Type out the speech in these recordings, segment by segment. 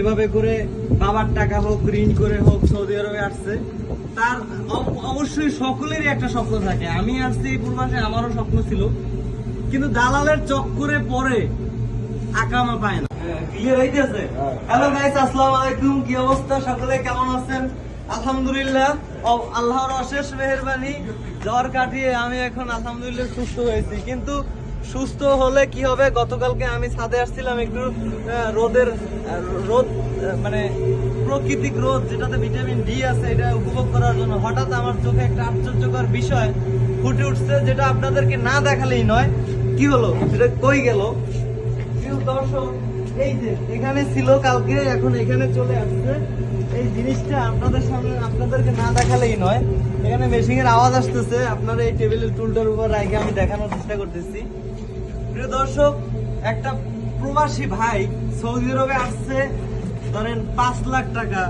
এভাবে করে বাবার টাকা হোক, ঋণ করে হোক, সৌদি আরবে আসছে। তার অবশ্যই সকলেরই একটা স্বপ্ন থাকে। আমি আসছি এই পূর্বাসে আমারও স্বপ্ন ছিল। কিন্তু দালালের চক্করে পরে আকামা পায় না। আলহামদুলিল্লাহ। অশেষ মেহেরবানি। জ্বর কাটিয়ে আমি এখন আলহামদুলিল্লাহ সুস্থ হয়েছি। কিন্তু সুস্থ হলে কি হবে? গতকালকে আমি ছাদে আসছিলাম একটু রোদের রোদ মানে প্রাকৃতিক রোদ, যেটাতে ভিটামিন ডি আছে, এটা উপভোগ করার জন্য। হঠাৎ আমার চোখে একটা আশ্চর্যকর বিষয় ফুটে উঠছে, যেটা আপনাদেরকে না দেখালেই নয়। কি হলো? সেটা কই গেল? দর্শক, এই যে এখানে ছিল কালকে, এখন এখানে চলে আসছে। এই জিনিসটা আপনাদের সামনে আপনাদেরকে না দেখালেই নয়। এখানে মেশিং এর আওয়াজ আসতেছে। আপনারা এই টেবিলের টুলটার উপর রাখে আমি দেখানোর চেষ্টা করতেছি। প্রিয় দর্শক, একটা প্রবাসী ভাই সৌদি আরবে আসছে। ধরেন পাঁচ লাখ টাকা,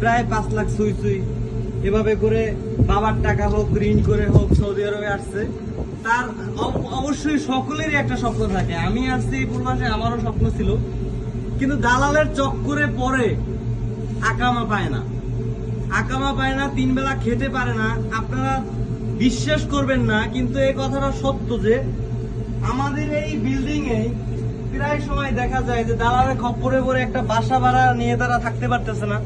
প্রায় পাঁচ লাখ সুই সুই। এভাবে করে বাবার টাকা হোক, ঋণ করে হোক, সৌদি আরবে আসছে। তার অবশ্যই সকলেরই একটা স্বপ্ন থাকে। আমি আসছি এই পূর্বাসে, আমারও স্বপ্ন ছিল। কিন্তু দালালের চক্করে পরে আকামা পায় না। আকামা পায় না, তিন বেলা খেতে পারে না। আপনারা বিশ্বাস করবেন না, কিন্তু এই কথাটা সত্য যে আমাদের এই বিল্ডিং এ প্রায় সময় দেখা যায় যে দালালের খপ্পরে পরে একটা বাসা ভাড়া নিয়ে তারা থাকতে পারতেছে না।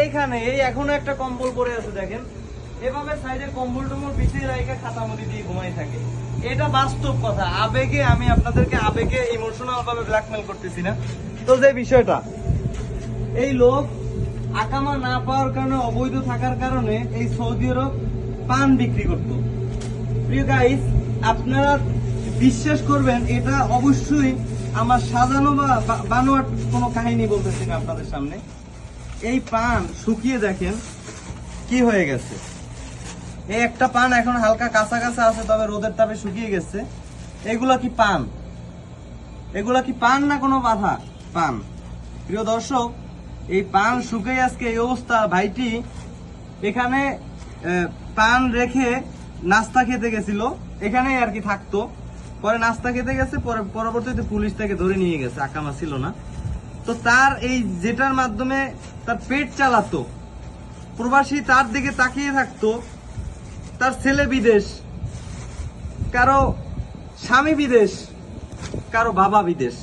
এইখানে এই এখনও একটা কম্বল পরে আছে দেখেন। এভাবে সাইডে কম্বল টম্বল পিছিয়ে রেখে খাতামুড়ি দিয়ে ঘুমাই থাকে। এটা বাস্তব কথা। আবেগে আমি আপনাদেরকে আবেগে ইমোশনাল ভাবে ব্ল্যাকমেল করতেছি না। তো যে বিষয়টা, এই লোক আকামা না পাওয়ার কারণে, অবৈধ থাকার কারণে এই সৌদি আরব পান বিক্রি করতো। প্রিয় গাইস আপনারা বিশ্বাস করবেন, এটা অবশ্যই আমার সাজানো বা বা- বানোয়াট কোনো কাহিনী বলতেছি না আপনাদের সামনে। এই পান শুকিয়ে দেখেন কি হয়ে গেছে। এই একটা পান এখন হালকা কাঁচা কাঁচা আছে, তবে রোদের তাপে শুকিয়ে গেছে। এগুলা কি পান? এগুলা কি পান না কোনো বাধা? পান। প্রিয় দর্শক, এই পান শুকিয়ে আজকে এই অবস্থা। ভাইটি এখানে পান রেখে নাস্তা খেতে গেছিল। এখানেই আর কি থাকতো। পরে নাস্তা খেতে গেছে, পরে পরবর্তীতে পুলিশ তাকে ধরে নিয়ে গেছে, আকামা ছিল না। তো তার এই যেটার মাধ্যমে তার পেট চালাতো, প্রবাসী তার দিকে তাকিয়ে থাকতো, তার ছেলে বিদেশ, কারও স্বামী বিদেশ, কারও বাবা বিদেশ।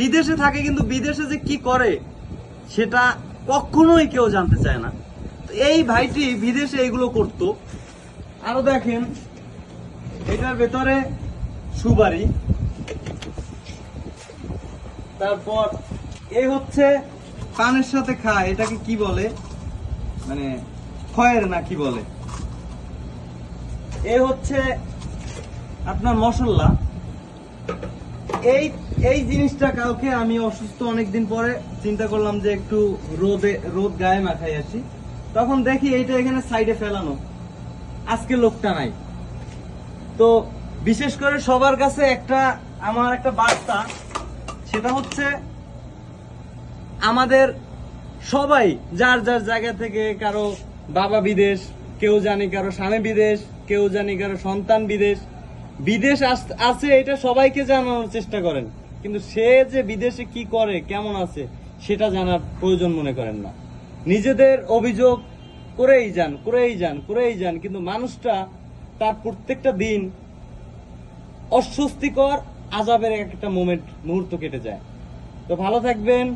বিদেশে থাকে কিন্তু বিদেশে যে কি করে, সেটা কখনোই কেউ জানতে চায় না। এই ভাইটি বিদেশে এগুলো করত। আরও দেখেন, এটার ভেতরে সুবারি তারপর এই হচ্ছে পানের সাথে খায়, এটাকে কি বলে? মানে খয়ের না কি বলে? এ হচ্ছে আপনার মশলা। এই এই জিনিসটা কালকে আমি অসুস্থ অনেকদিন পরে চিন্তা করলাম যে একটু রোদে, রোদ গায়ে মাখাই আসি। তখন দেখি এইটা এখানে সাইডে ফেলানো। আজকে লোকটা নাই। তো বিশেষ করে সবার কাছে একটা, আমার একটা বার্তা, সেটা হচ্ছে আমাদের সবাই, যার যার জায়গা থেকে কারও বাবা বিদেশ, কেউ জানি কারও স্বামী বিদেশ, কেউ জানি কারও সন্তান বিদেশ বিদেশ আছে এটা সবাইকে জানানোর চেষ্টা করেন, কিন্তু সে যে বিদেশে কি করে, কেমন আছে, সেটা জানার প্রয়োজন মনে করেন না। নিজেদের অভিযোগ করেই যান করেই যান করেই যান, কিন্তু মানুষটা তার প্রত্যেকটা দিন অস্বস্তিকর আজাবের এক একটা মোমেন্ট মুহূর্ত কেটে যায়। তো ভালো থাকবেন,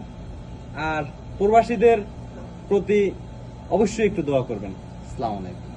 আর প্রবাসীদের প্রতি অবশ্যই একটু দোয়া করবেন। আসসালামু আলাইকুম।